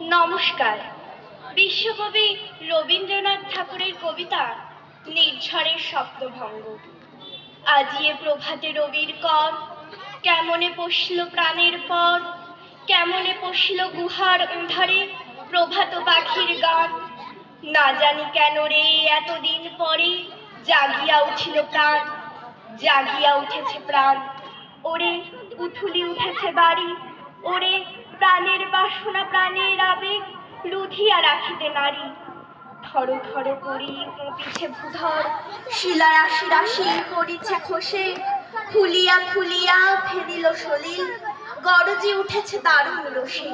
নমস্কার। বিশ্বকবি রবীন্দ্রনাথ ঠাকুরের কবিতা নির্ঝরের স্বপ্নভঙ্গ আজিয়ে প্রভাতে রবির কর, কেমনে পশল প্রাণের পর, কেমনে পশল গুহার অন্ধারে প্রভাত পাখির গান। না জানি কেন রে এতদিন পরে জাগিয়া উঠিল প্রাণ, জাগিয়া উঠেছে প্রাণ। ওরে, উঠুলি উঠেছে বাড়ি, ওরে বাসনা প্রাণের আবেগ রুধিয়া রাখিতে নারী। থর থর করি পিছে ভূধর, শিলা রাশি রাশি পড়িছে খসে। ফুলিয়া ফুলিয়া ফেরিল সলিল, গরজি উঠেছে দারুণ রসে।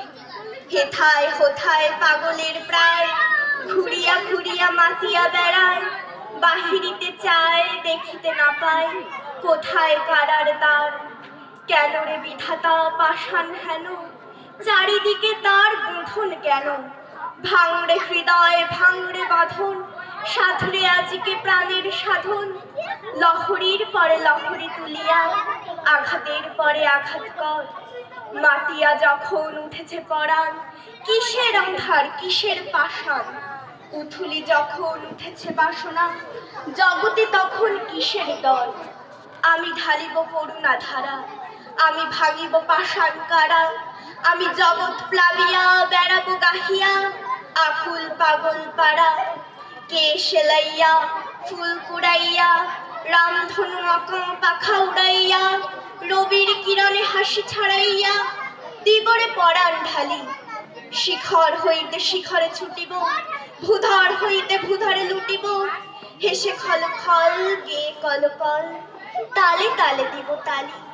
হেথায়, হোথায় পাগলের প্রায়, ঘুরিয়া ঘুরিয়া মাতিয়া বেড়ায়, বাহিরিতে চায়, দেখিতে না পায়, কোথায় কারার দ্বার? কেন রে বিধাতা পাষাণ হেন? চারিদিকে তার গুঁথন কেন? ভাঙড়ে হৃদয় ভাঙড়ে বাঁধন, সাধুরে আজিকে প্রাণের সাধন। লহরীর পরে লহরী তুলিয়া, আঘাতের পরে আঘাত কর। মাতিয়া যখন উঠেছে পরাণ, কিসের অন্ধার, কিসের পাষাণ? উথুলি যখন উঠেছে বাসনা, জগতে তখন কিসের দল? আমি ঢালিব করুণা ধারা আমি ভাঙিব পাষাণ কারা? আমি জগৎ প্লাবিয়া, বেড়াবো গাহিয়া, আকুল পাগল পাড়া, কে সেলাইয়া, ফুল কুড়াইয়া, রামধনু অকম পাখা উড়াইয়া, রবির কিরণে হাসি ছড়াইয়া, দিবরে পরাণ ঢালি, শিখর হইতে শিখরে ছুটিব, ভূধর হইতে ভূধরে লুটিব, হেসে খল খল, গে কল কল, তালে তালে দিব তালি।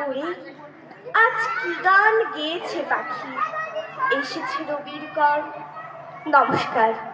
ওরে আজ কি গান গেয়েছে পাখি? এসেছে রবির কর। নমস্কার।